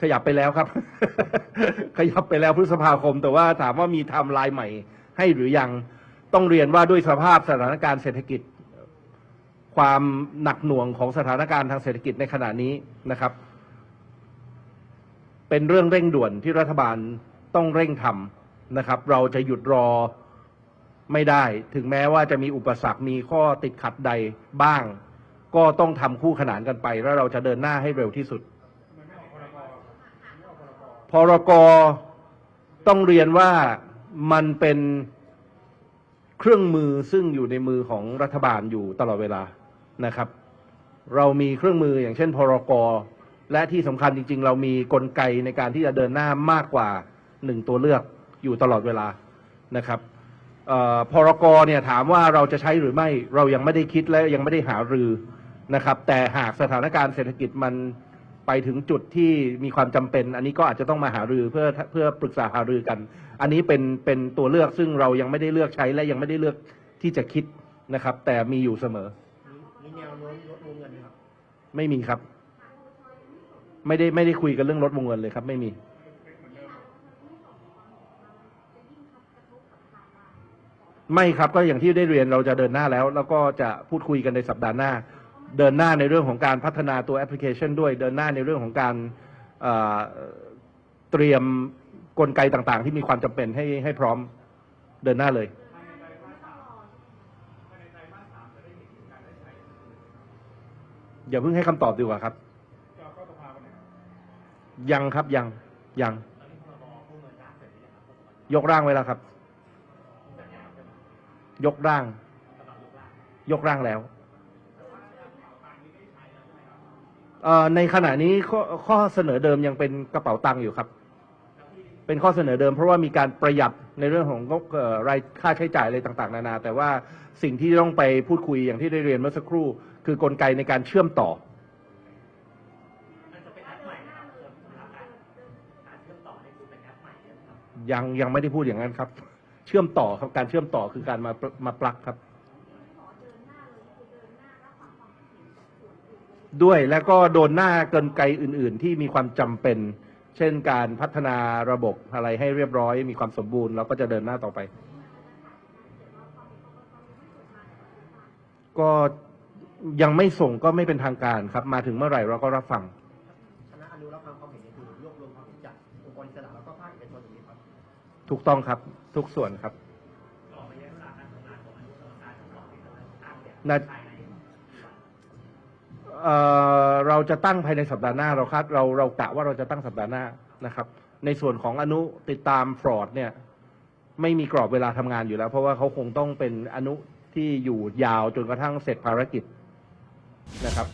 ขยับไปแล้วครับ ขยับไปแล้วพฤษภาคม แต่ว่าถามว่ามีไทม์ไลน์ใหม่ ให้หรือยังต้องเรียนว่าด้วยสภาพสถานการณ์เศรษฐกิจ ความหนักหน่วงของสถานการณ์ทางเศรษฐกิจในขณะนี้นะครับ เป็นเรื่องเร่งด่วนที่รัฐบาลต้องเร่งทำนะครับ เราจะหยุดรอไม่ได้ ถึงแม้ว่าจะมีอุปสรรคมีข้อติดขัดใดบ้าง ก็ต้องทำคู่ขนานกันไป แล้วเราจะเดินหน้าให้เร็วที่สุด พรกต้องเรียนว่ามันเป็นเครื่องมือซึ่งอยู่ในมือของรัฐบาลอยู่ตลอดเวลานะครับ เรามีเครื่องมืออย่างเช่น พรกและที่สำคัญจริง ๆ เรามีกลไกในการที่จะเดินหน้ามากกว่าหนึ่งตัวเลือกอยู่ตลอดเวลานะครับพรกเนี่ยถามว่าเราจะใช้หรือไม่เรายังไม่ได้คิดและยังไม่ได้หารือนะครับ แต่หากสถานการณ์เศรษฐกิจมัน ไปถึงจุดที่มีความจำเป็น อันนี้ก็อาจจะต้องมาหารือเพื่อเพื่อปรึกษาหารือกัน อันนี้เป็นเป็นตัวเลือกซึ่งเรายังไม่ได้เลือกใช้และยังไม่ได้เลือกที่จะคิดนะครับ แต่มีอยู่เสมอ มีแนวโน้มลดวงเงินไหมครับ ไม่มีครับ ไม่ได้ไม่ได้คุยกันเรื่องลดวงเงินเลยครับ ไม่มี ไม่ครับก็อย่างที่ได้เรียนเราจะเดินหน้าแล้ว แล้วก็จะพูดคุยกันในสัปดาห์หน้า เดินหน้าในเรื่องของการพัฒนาตัวแอปพลิเคชันด้วย เดินหน้าในเรื่องของการเตรียมกลไกต่างๆ ที่มีความจำเป็นให้ให้พร้อมเดินหน้าเลย อย่าเพิ่งให้คำตอบดีกว่าครับ ยังครับยังยัง ยกร่างไว้แล้วครับ ยกร่าง ยกร่างแล้วเอ่อ ในขณะนี้ข้อข้อเสนอเดิมยังเป็นกระเป๋าตังค์อยู่ครับ เป็นข้อเสนอเดิม เพราะว่ามีการประหยัดในเรื่องของงบเอ่อรายค่าใช้จ่ายอะไรต่างๆ นานา แต่ว่าสิ่งที่ต้องไปพูดคุยอย่างที่ได้เรียนเมื่อสักครู่ คือกลไกในการเชื่อมต่อ มันจะเป็นแอปใหม่นะครับสำหรับการการเชื่อมต่อให้คือเป็นแอปใหม่ใช่ไหมครับ ยังยังไม่ได้พูดอย่างนั้นครับ เชื่อมต่อครับการเชื่อมต่อคือการมามาปลักครับ ด้วยแล้วก็โดนหน้ากลไกอื่น ๆ ที่มีความจำเป็น เช่นการพัฒนาระบบอะไรให้เรียบร้อย มีความสมบูรณ์เราก็จะเดินหน้าต่อไป ก็ยังไม่ส่งก็ไม่เป็นทางการครับ มาถึงเมื่อไหร่เราก็รับฟังคณะอนุรักษ์ความเห็นนี่คือรวบรวมความเห็นจากองค์กรอิสระแล้วก็ภาคเอกชนอย่างนี้ครับถูกต้องครับทุกส่วนครับต่อระยะเวลาการทำงานของอนุกรรมกา เอ่อเราจะตั้งภายในสัปดาห์หน้าเราคาดเราเรากะว่าเราจะตั้งสัปดาห์หน้านะครับ ในส่วนของอนุติดตามฟรอดเนี่ย ไม่มีกรอบเวลาทำงานอยู่แล้ว เพราะว่าเขาคงต้องเป็นอนุที่อยู่ยาวจนกระทั่งเสร็จภารกิจนะครับ